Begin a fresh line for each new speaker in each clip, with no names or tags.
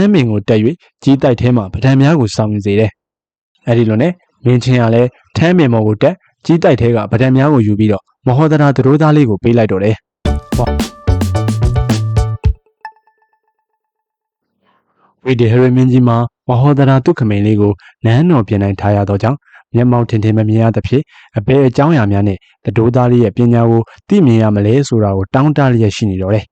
မ်းမင်ကိုတက်၍ကြီးတိုက်ထဲမှပဒံများကိုဆောင်ယူစေတယ်။အဲဒီလိုနဲ့မင်းချင်းကလည်းထမ်းမင်မော်ကိုတက်ကြီးတိုက်ထဲကပဒံများကိုယူပြီးတော့မဟောဒရာသတို့သားလေးကိုပေးလိုက်တော့တယ်။ဝိဒေဟရမင်းကြီးမှာမဟောဒရာတုခမိန်လေးကိုနန်းတော်ပြင်နိုင်ထားရသောကြောင့်မျက်မှောက်ထင်ထင်မမြင်ရသဖြင့်အပေအကြောင်းအရာများနဲ့တတိုးသားလေးရဲ့ပညာကိုသိမြင်ရမလဲဆိုတာကိုတောင်းတလျက်ရှိနေတော့တယ်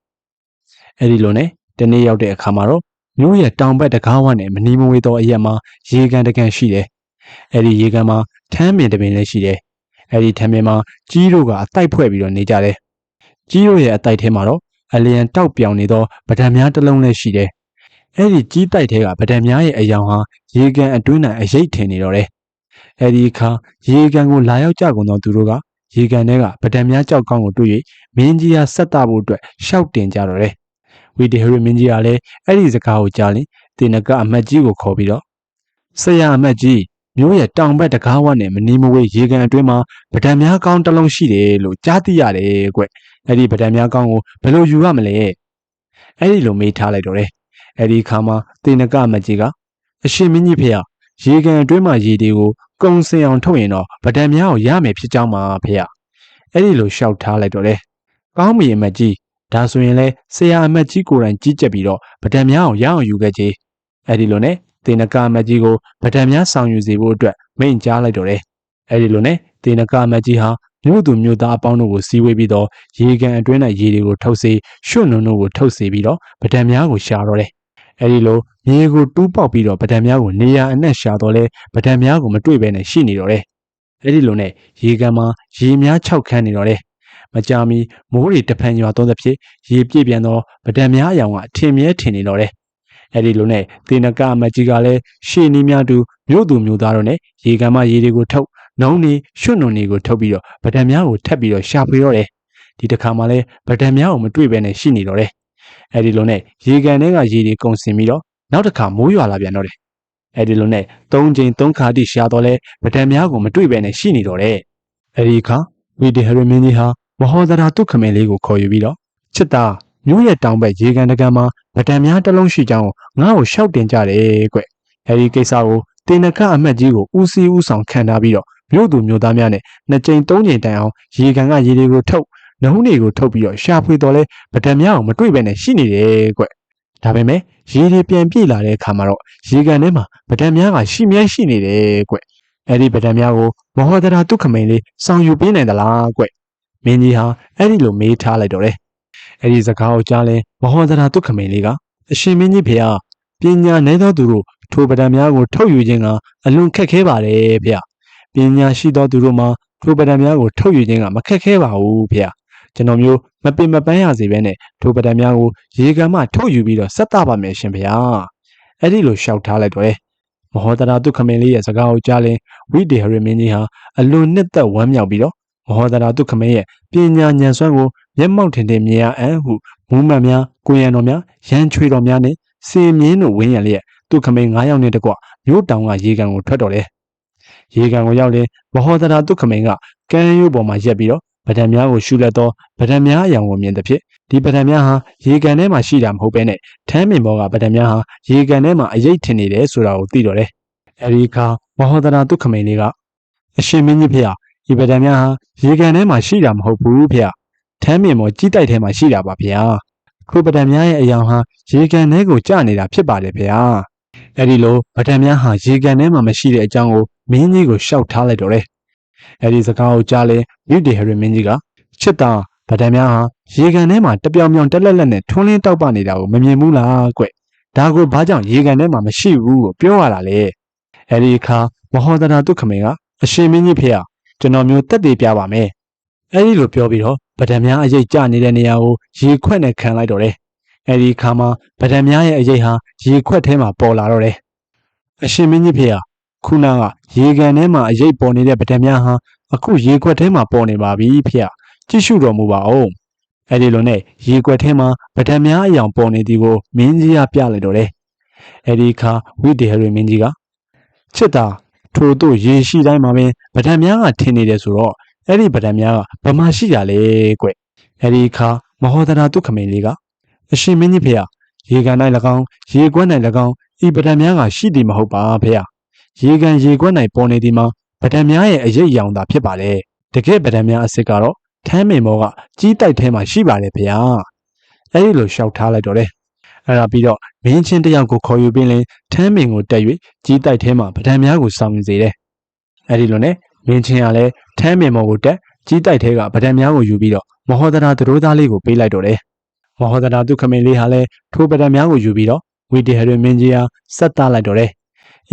။အဲဒီလိုနဲ့တနေ့ရောက်တဲ့အခါမှာတော့ မြို့ရဲ့တောင်ဘက်တကားဝနဲ့မနီမဝေးသောအရက်မှာရေကန်တကန်ရှိတယ်။အဲဒီရေကန်မှာထမ်းပင်တစ်ပင်လည်းရှိတယ်။အဲဒီထမ်းပင်မှာကြီးတို့ကအတိုက်ဖွဲ့ပြီးတော့နေကြတယ်။ကြီးတို့ရဲ့အတိုက်ထဲမှာတော့အလျံတောက်ပြောင်နေသောဗဒံများတစ်လုံးလည်းရှိတယ်။အဲဒီကြီးတိုက်ထဲကဗဒံများရဲ့အယောင်ဟာရေကန်အတွင်း၌အရိတ်ထင်နေတော့တယ်။အဲဒီအခါရေကန်ကိုလာရောက်ကြကုန်သောသူတို့ကရေကန်ထဲကဗဒံများကြောက်ကောင်းကိုတွေ့၍မင်းကြီးအားဆက်တာဖို့အတွက်ရှောက်တင်ကြတော့တယ်။ ဝီတီဟရီမင်းကြီးကလည်းအဲ့ဒီစကားကိုကြားရင်တင်နကအမတ်ကြီးကိုခေါ်ပြီးတော့ဆရာအမတ်ကြီးမျိုးရဲ့တောင်ဘက်တကားဝနဲ့မနီမဝေးရေကန်အတွင်းမှာဗဒံများကောင်းတစ်လုံးရှိတယ်လို့ကြားသိရတယ်ကွ။အဲ့ဒီဗဒံများကောင်းကိုဘယ်လိုယူရမလဲ။အဲ့ဒီလိုမေးထားလိုက်တော့တယ်။အဲ့ဒီခါမှာတင်နကအမတ်ကြီးကအရှင်မင်းကြီးဖေရရေကန်အတွင်းမှာရေတွေကိုကုံစင်အောင်ထုတ်ရင်တော့ဗဒံများကိုရမယ်ဖြစ်ကြောင်းပါဖေရ။အဲ့ဒီလိုရှောက်ထားလိုက်တော့တယ်။ကောင်းပြီအမတ်ကြီး ဒါဆိုရင်လဲဆရာအမတ်ကြီးကိုယ်တိုင်ကြီးကြက်ပြီးတော့ဗဒံများအောင်ရအောင်ယူခဲ့ကြ။အဲ့ဒီလိုနဲ့တေနကအမတ်ကြီးကိုဗဒံများဆောင်ယူစေဖို့အတွက်မိန့်ကြားလိုက်တော့တယ်။အဲ့ဒီလိုနဲ့တေနကအမတ်ကြီးဟာမြို့သူမြို့သားအပေါင်းတို့ကိုစီဝေးပြီးတော့ရေကန်အတွင်း၌ရေတွေကိုထုတ်စေရွှွနုံတို့ကိုထုတ်စေပြီးတော့ဗဒံများကိုရှာတော့တယ်။အဲ့ဒီလိုမြေကိုတူးပေါက်ပြီးတော့ဗဒံများကိုနေရာအနှက်ရှာတော့လဲဗဒံများကိုမတွေ့ဘဲနဲ့ရှိနေတော့တယ်။အဲ့ဒီလိုနဲ့ရေကန်မှာရေများခြောက်ခန်းနေတော့တယ်။ မကြာမီမိုးတွေတဖန်ရွာသောသဖြင့်ရေပြည့်ပြန်သောဗဒံများအယောင်ကထင်မြဲထင်နေတော့တယ်။အဲဒီလိုနဲ့တေနကအမတ်ကြီးကလည်းရှေ့နီးများတူမြို့သူမြို့သားတို့နဲ့ရေကမ်းမရေတွေကိုထုတ်နှုံးနေရွှွနုံတွေကိုထုတ်ပြီးတော့ဗဒံများကိုထပ်ပြီးတော့ရှာဖွေတော့တယ်။ဒီတစ်ခါမှလည်းဗဒံများကိုမတွေ့ဘဲနဲ့ရှိနေတော့တယ်။အဲဒီလိုနဲ့ရေကန်ထဲကရေတွေကုန်စင်ပြီးတော့နောက်တစ်ခါမိုးရွာလာပြန်တော့တယ်။အဲဒီလိုနဲ့သုံးချိန်သုံးခါတိရှာတော့လဲဗဒံများကိုမတွေ့ဘဲနဲ့ရှိနေတော့တယ်။အဲဒီအခါဝီဒီဟရမင်းကြီးဟာ မဟောဒရာတုခမင်းလေးကိုခေါ်ယူပြီးတော့ချစ်သားမြို့ရဲ့တောင်ဘက်ရေကန်တကန်မှာဗဒံများတစ်လုံးရှိကြောင်းငါ့ကိုရှောက်တင်ကြတယ်ကွ။အဲဒီကိစ္စကိုတင်နခအမတ်ကြီးကိုဦးစီးဦးဆောင်ခံထားပြီးတော့မြို့သူမြို့သားများနဲ့နှစ်ကြိမ်သုံးကြိမ်တိုင်အောင်ရေကန်ကရေတွေကိုထုတ်နှုံးတွေကိုထုတ်ပြီးတော့ရှာဖွေတော်လဲဗဒံများကိုမတွေ့ဘဲနဲ့ရှိနေတယ်ကွ။ဒါပေမဲ့ရေတွေပြန်ပြေးလာတဲ့အခါမှာတော့ရေကန်ထဲမှာဗဒံများကရှိမြဲရှိနေတယ်ကွ။အဲဒီဗဒံများကိုမဟောဒရာတုခမိန်လေးဆောင်ယူပေးနိုင်သလားကွ။ မင်းကြီးဟာအဲ့ဒီလိုမေးထားလိုက်တော့တယ်အဲ့ဒီစကားကိုကြားလဲမဟောဒရာတုခမိန်လေးကအရှင်မင်းကြီးဖေဟာပညာနိုင်သောသူတို့ထိုပဒံများကိုထုတ်ယူခြင်းကအလွန်ခက်ခဲပါတယ်ဖေ။ပညာရှိသောသူတို့မှာထိုပဒံများကိုထုတ်ယူခြင်းကမခက်ခဲပါဘူးဖေ။ကျွန်တော်မျိုးမပင်မပန်းရစေဘဲနဲ့ထိုပဒံများကိုရေကံမှထုတ်ယူပြီးတော့ဆက်တာပါမယ်ရှင်ဖေ။အဲ့ဒီလိုရှောက်ထားလိုက်တော့တယ်။မဟောဒရာတုခမင်းလေးရဲ့စကားကိုကြားရင်ဝိတေဟရမင်းကြီးဟာအလွန်နှစ်သက်ဝမ်းမြောက်ပြီးတော့ မဟောဒရာတုခမင်းရဲ့ပညာဉာဏ်စွမ်းကိုမျက်မှောက်ထင်ထင်မြင်ရအံ့ဟုမူးမတ်များကိုရံတော်များရန်ချွေတော်များနဲ့စင်မြင်းတို့ဝင်းရလျက်သူခမိန်9ယောက်နဲ့တကွမြို့တောင်ကရေကန်ကိုထွက်တော်တယ်။ရေကန်ကိုရောက်ရင်မဟောဒရာသူခမိန်ကကမ်းရိုးပေါ်မှာရက်ပြီးတော့ဗဒံများကိုရှုလက်သောဗဒံများအယောင်ကိုမြင်သဖြင့်ဒီဗဒံများဟာရေကန်ထဲမှာရှိတာမဟုတ်ဘဲနဲ့ထမ်းမင်ဘောကဗဒံများဟာရေကန်ထဲမှာအရေးထင်နေတယ်ဆိုတာကိုသိတော့တယ်။အဲဒီအခါမဟောဒရာသူခမိန်လေးကအရှင်မင်းကြီးဖေဟာ ဒီဗဒံများဟာရေကန်ထဲမှာရှိတာမဟုတ်ဘူးဖေ။ထမ်းမင်ဘောကြီးတိုက်ထဲမှာရှိတာပါဗျာ။ခုပဒံများရဲ့အယောင်ဟာရေကန်ထဲကိုကျနေတာဖြစ်ပါတယ်ဗျာ။အဲဒီလိုပဒံများဟာရေကန်ထဲမှာမရှိတဲ့အကြောင်းကိုမင်းကြီးကိုရှောက်ထားလိုက်တော့တယ်။အဲဒီစကားကိုကြားလဲမြူတီဟရီမင်းကြီးကချစ်တာဗဒံများဟာရေကန်ထဲမှာတပြောင်ပြောင်တက်လက်လက်နဲ့ထွန်းလင်းတောက်ပနေတာကိုမမြင်ဘူးလားကွ။ဒါကိုဘာကြောင့်ရေကန်ထဲမှာမရှိဘူးကိုပြောရတာလေ။အဲဒီအခါမဟောဒရာတုခမင်ကအရှင်မင်းကြီးဖေဟာ ကျွန်တော်မျိုးတက်သေးပြပါမယ်။အဲဒီလိုပြောပြီးတော့ဗဒံများအရေးကျနေတဲ့နေရာကိုရေခွက်နဲ့ခံလိုက်တော့တယ်။အဲဒီခါမှာဗဒံများရဲ့အရေးဟာရေခွက်ထဲမှာပေါ်လာတော့တယ်။အရှင်မင်းကြီးဖေဟာခုနကရေကန်ထဲမှာအရေးပေါ်နေတဲ့ဗဒံများဟာအခုရေခွက်ထဲမှာပေါ်နေပါပြီဖေ။ကြည့်ရှုတော်မူပါဦး။အဲဒီလိုနဲ့ရေခွက်ထဲမှာဗဒံများအယောင်ပေါ်နေသည်ကိုမင်းကြီးကပြလိုက်တော့တယ်။အဲဒီခါဝိတေဟရမင်းကြီးကချစ်တာ ထို့တို့ရေရှိတိုင်းမှာပင်ဗဒံများကထင်နေတယ်ဆိုတော့အဲ့ဒီဗဒံများကဗမာရှိတာလေကွအဲ့ဒီအခါမဟောဒရာတုခမိန်လေးကအရှင်မင်းကြီးဖေဟာရေကန်၌၎င်းရေကွက်၌၎င်းဤပဒံများကရှိသည်မဟုတ်ပါဖေယရေကန်ရေကွက်၌ပေါ်နေသည်မှာပဒံများရဲ့အရေးအယောင်သာဖြစ်ပါလေတကယ်ပဒံများအစ်စ်ကတော့ထမ်းမင်ဘောကကြီးတိုက်ထဲမှာရှိပါတယ်ဖေယအဲ့ဒီလိုရှောက်ထားလိုက်တော့တယ် အဲ့ဒါပြီးတော့မင်းချင်းတယောက်ကိုခေါ်ယူပြီးလင်ထမ်းမင်ကိုတက်၍ကြီးတိုက်ထဲမှာပဒံများကိုစောင့်ယူစေတယ်အဲ့ဒီလိုနဲ့မင်းချင်းကလည်းထမ်းမင်ဘောကိုတက်ကြီးတိုက်ထဲကပဒံများကိုယူပြီးတော့မဟောဒရာသတို့သားလေးကိုပေးလိုက်တော့တယ်မဟောဒရာဒုက္ခမင်းလေးဟာလည်းထိုပဒံများကိုယူပြီးတော့ဝိတေဟရမင်းကြီးအားဆက်သားလိုက်တော့တယ်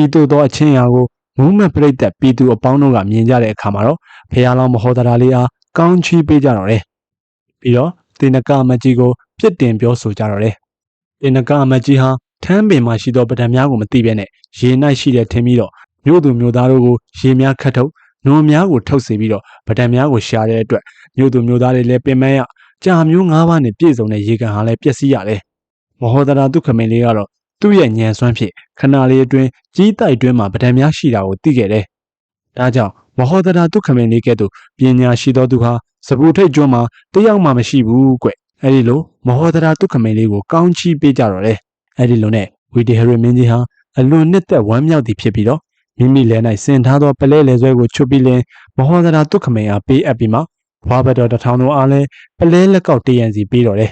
ဤသို့သောအချင်းရာကိုမူးမတ်ပြိတ္တပြည်သူအပေါင်းတို့ကမြင်ကြတဲ့အခါမှာတော့ဖះလောင်းမဟောဒရာလေးအားကောင်းချီးပေးကြတော့တယ်ပြီးတော့တေနကအမကြီးကိုပြစ်တင်ပြောဆိုကြတော့တယ် တေနကအမကြီးဟာထမ်းပင်မှာရှိသောပဒံများကိုမသိဘဲနဲ့ရေ၌ရှိတဲ့ထင်းပြီးတော့မြို့သူမြို့သားတို့ကိုရေများခတ်ထုတ်နွန်များကိုထုတ်စေပြီးတော့ပဒံများကိုရှာတဲ့အတွက်မြို့သူမြို့သားတွေလည်းပင်မရကြာမျိုး၅ပါးနဲ့ပြည့်စုံတဲ့ရေကန်ဟာလည်းပျက်စီးရတယ်မဟောဒရာဒုက္ခမင်းလေးကတော့သူ့ရဲ့ညံစွမ်းဖြင့်ခဏလေးအတွင်းကြီးတိုက်တွင်းမှာပဒံများရှိတာကိုသိခဲ့တယ်ဒါကြောင့်မဟောဒရာဒုက္ခမင်းလေးကဲ့သို့ပညာရှိသောသူဟာစပူထိတ်ကျွန်းမှာတယောက်မှမရှိဘူးကွ အဲ့ဒီလိုမဟောဒရာဒုက္ခမင်းလေးကိုကောင်းချီးပေးကြတော့တယ်အဲ့ဒီလိုနဲ့ဝီတီဟရမင်းကြီးဟာအလွန်နှစ်သက်ဝမ်းမြောက်သည်ဖြစ်ပြီးတော့မိမိလဲ၌စင်ထားသောပလဲလေဆွဲကိုချွတ်ပြီးလင်မဟောဒရာဒုက္ခမင်းအားပေးအပ်ပြီးမှဘွားဘက်တော်တထောင်တို့အားလည်းပလဲလက်ကောက်တရံစီပေးတော့တယ်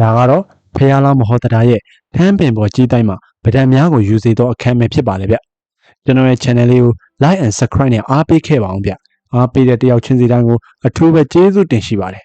ဒါကတော့ဖះလောင်းမဟောဒရာရဲ့ထမ်းပင်ပေါ်ကြီးတိုင်းမှာဗဒံများကိုယူစေသောအခမ်းပဲဖြစ်ပါလေဗျကျွန်တော်ရဲ့ channel လေးကို like and subscribe နဲ့အားပေးခဲ့ပါအောင်ဗျအားပေးတဲ့တယောက်ချင်းစီတိုင်းကိုအထူးပဲကျေးဇူးတင်ရှိပါတယ်